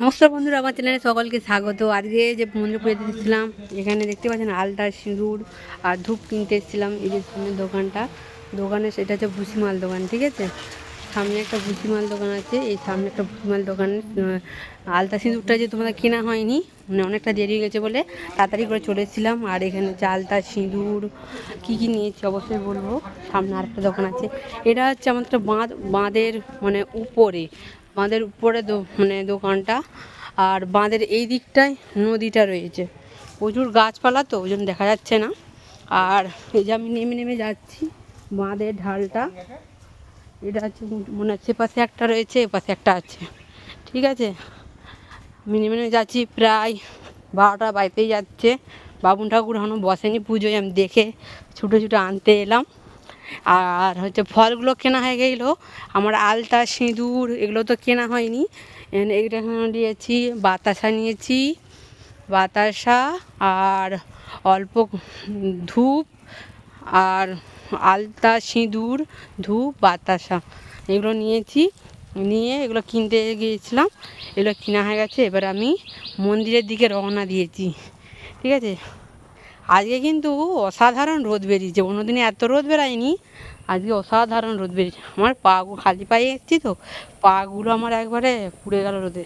নমস্কার বন্ধুরা, আমার চ্যানেলে সকলকে স্বাগত। আজকে যে মন্দির পুজো দিচ্ছিলাম এখানে দেখতে পাচ্ছেন আলতা, সিঁদুর আর ধূপ কিনতে এসেছিলাম এই যে সামনে দোকানটা। দোকানে সেটা হচ্ছে ভুসিমাল দোকান, ঠিক আছে? সামনে একটা ভুসিমাল দোকান আছে, এই সামনে একটা ভুসিমাল দোকান আলতা, সিঁদুরটা যে তোমাদের কেনা হয়নি মানে অনেকটা দেরি গেছে বলে তাড়াতাড়ি করে চলে এসেছিলাম। আর এখানে হচ্ছে আলতা, সিঁদুর, কী কী নিয়েছি অবশ্যই বলব। সামনে আরেকটা দোকান আছে। এটা হচ্ছে আমাদের একটা বাঁধ, বাঁধের মানে উপরে বাঁধের উপরে মানে দোকানটা, আর বাঁধের এই দিকটায় নদীটা রয়েছে। প্রচুর গাছপালা তো, ওই জন্য দেখা যাচ্ছে না। আর এই যে আমি নেমে নেমে যাচ্ছি বাঁধের ঢালটা। এটা হচ্ছে মনে হচ্ছে পাশে একটা রয়েছে এ পাশে একটা আছে। ঠিক আছে? আমি নেমে নেমে যাচ্ছি প্রায় বারোটা বাড়িতেই যাচ্ছে। বাবুন ঠাকুর এখনও বসেনি পুজোয়, আমি দেখে ছুটে ছুটে আনতে এলাম। আর হচ্ছে ফলগুলো কেনা হয়ে গেলো। আমার আলতা, সিঁদুর এগুলো তো কেনা হয়নি। এখানে নিয়েছি, বাতাসা নিয়েছি, বাতাসা আর অল্প ধূপ আর আলতা, সিঁদুর, ধূপ, বাতাসা এগুলো নিয়েছি। নিয়ে এগুলো কিনতে গিয়েছিলাম। এগুলো কেনা হয়ে গেছে। এবার আমি মন্দিরের দিকে রওনা দিয়েছি। ঠিক আছে? আজকে কিন্তু অসাধারণ রোদ বেরিয়েছে। অন্যদিনে এত রোদ বেরায়নি। আজকে অসাধারণ রোদ বেরিয়েছে। আমার পাগুলো খালি পায়ে এসেছি তো। পাগুলো আমার একবারে পুড়ে গেল রোদে।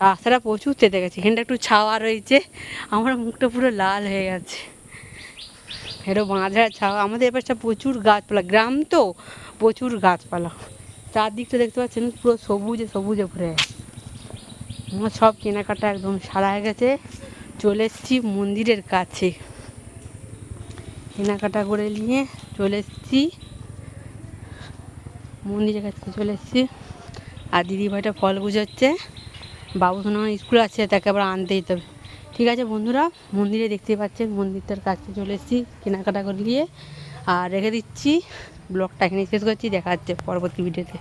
রাস্তাটা প্রচুর তেতে গেছে। এখানটা একটু ছাওয়া রয়েছে। আমার মুখটা পুরো লাল হয়ে গেছে। এরও বাঁধা ছাওয়া। আমাদের এপাশটা প্রচুর গাছপালা। গ্রাম তো প্রচুর গাছপালা। চারদিকটা দেখতে পাচ্ছেন? পুরো সবুজে সবুজে ভরে। আমার সব কেনাকাটা একদম সারা হয়ে গেছে। চলে এসেছি মন্দিরের কাছে। কেনাকাটা করে নিয়ে চলে এসেছি। মন্দিরের কাছে চলে এসেছি। আর দিদিভাইটা ফল গুছোচ্ছে বাবু তো স্কুল আছে, তাকে আবার আনতে যেতে হবে। ঠিক আছে বন্ধুরা, মন্দিরে দেখতে পাচ্ছেন, মন্দিরটার কাছে চলে এসেছি কেনাকাটা করে নিয়ে। আর রেখে দিচ্ছি, ব্লগটা এখানে শেষ করছি, দেখা হচ্ছে পরবর্তী ভিডিওতে।